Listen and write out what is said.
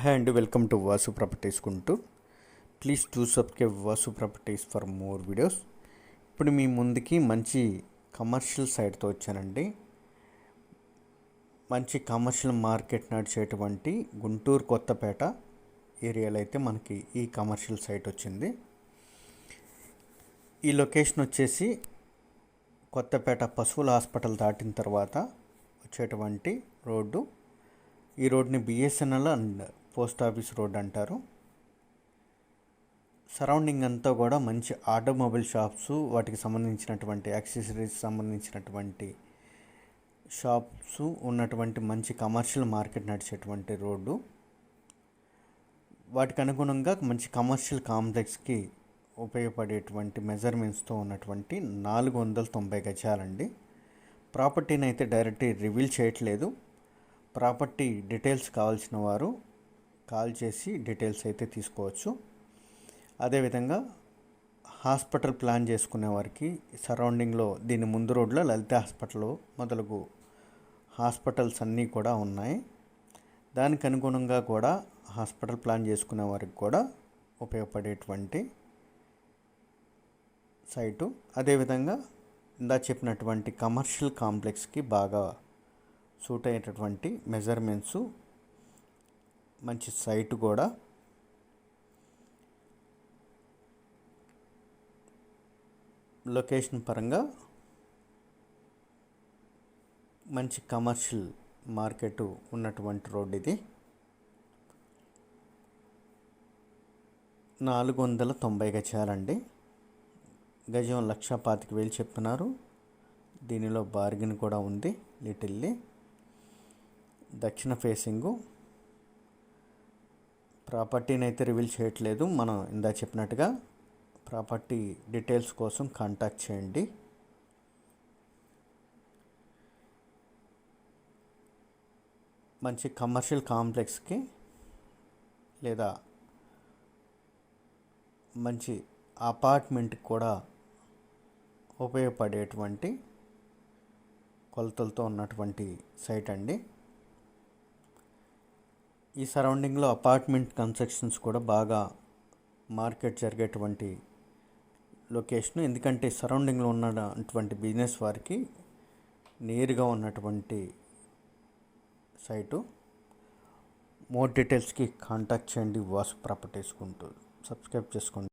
Hi అండి welcome to Vasu properties కుంటూ please to subscribe Vasu properties for more videos ఇప్పుడు మీ ముందుకి మంచి కమర్షియల్ సైట్తో వచ్చానండి. మంచి కమర్షియల్ మార్కెట్ నడిచేటువంటి గుంటూరు కొత్తపేట ఏరియాలో అయితే మనకి ఈ కమర్షియల్ సైట్ వచ్చింది. ఈ లొకేషన్ వచ్చేసి కొత్తపేట పశువుల హాస్పిటల్ దాటిన తర్వాత వచ్చేటువంటి రోడ్డు. ఈ రోడ్ని BSNL and post office road అంటారు. సరౌండింగ్ అంతా కూడా మంచి ఆటోమొబైల్ షాప్స్ వాటికి సంబంధించినటువంటి యాక్సెసరీస్ సంబంధించినటువంటి షాప్స్ ఉన్నటువంటి మంచి కమర్షియల్ మార్కెట్ నడిచేటువంటి రోడ్డు. వాటికి అనుగుణంగా మంచి కమర్షియల్ కాంప్లెక్స్కి ఉపయోగపడేటువంటి మెజర్మెంట్స్తో ఉన్నటువంటి నాలుగు వందల తొంభై గజాలండి. ప్రాపర్టీని అయితే డైరెక్ట్ రివీల్ చేయట్లేదు. ప్రాపర్టీ డీటెయిల్స్ కావాల్సిన వారు కాల్ చేసి డీటెయిల్స్ అయితే తీసుకోవచ్చు. అదేవిధంగా హాస్పిటల్ ప్లాన్ చేసుకునే వారికి సరౌండింగ్లో దీని ముందు రోడ్లో లలిత హాస్పిటల్ మొదలగు హాస్పిటల్స్ అన్నీ కూడా ఉన్నాయి. దానికి అనుగుణంగా కూడా హాస్పిటల్ ప్లాన్ చేసుకునే వారికి కూడా ఉపయోగపడేటువంటి సైటు. అదేవిధంగా ఇందా చెప్పినటువంటి కమర్షియల్ కాంప్లెక్స్కి బాగా సూట్ అయ్యేటటువంటి మెజర్మెంట్స్ మంచి సైట్ కూడా. లొకేషన్ పరంగా మంచి కమర్షియల్ మార్కెట్ ఉన్నటువంటి రోడ్ ఇది. నాలుగు వందల తొంభై గజాలండి గజం లక్ష పాతిక వేలు చెప్తున్నారు దీనిలో బార్గెన్ కూడా ఉంది లిటిల్లీ దక్షిణ ఫేసింగు ప్రాపర్టీని అయితే రివీల్ చేయట్లేదు. మనం ఇందా చెప్పినట్టుగా ప్రాపర్టీ డీటెయిల్స్ కోసం కాంటాక్ట్ చేయండి. మంచి కమర్షియల్ కాంప్లెక్స్కి లేదా మంచి అపార్ట్మెంట్కి కూడా ఉపయోగపడేటువంటి కొలతలతో ఉన్నటువంటి సైట్ అండి. ఈ సరౌండింగ్లో అపార్ట్మెంట్ కన్స్ట్రక్షన్స్ కూడా బాగా మార్కెట్ జరిగేటువంటి లొకేషన్. ఎందుకంటే సరౌండింగ్లో ఉన్నటువంటి బిజినెస్ వారికి నేరుగా ఉన్నటువంటి సైటు. మోర్ డీటెయిల్స్కి కాంటాక్ట్ చేయండి. వాసు ప్రాపర్టీస్ గుంటూరు. సబ్స్క్రైబ్ చేసుకోండి.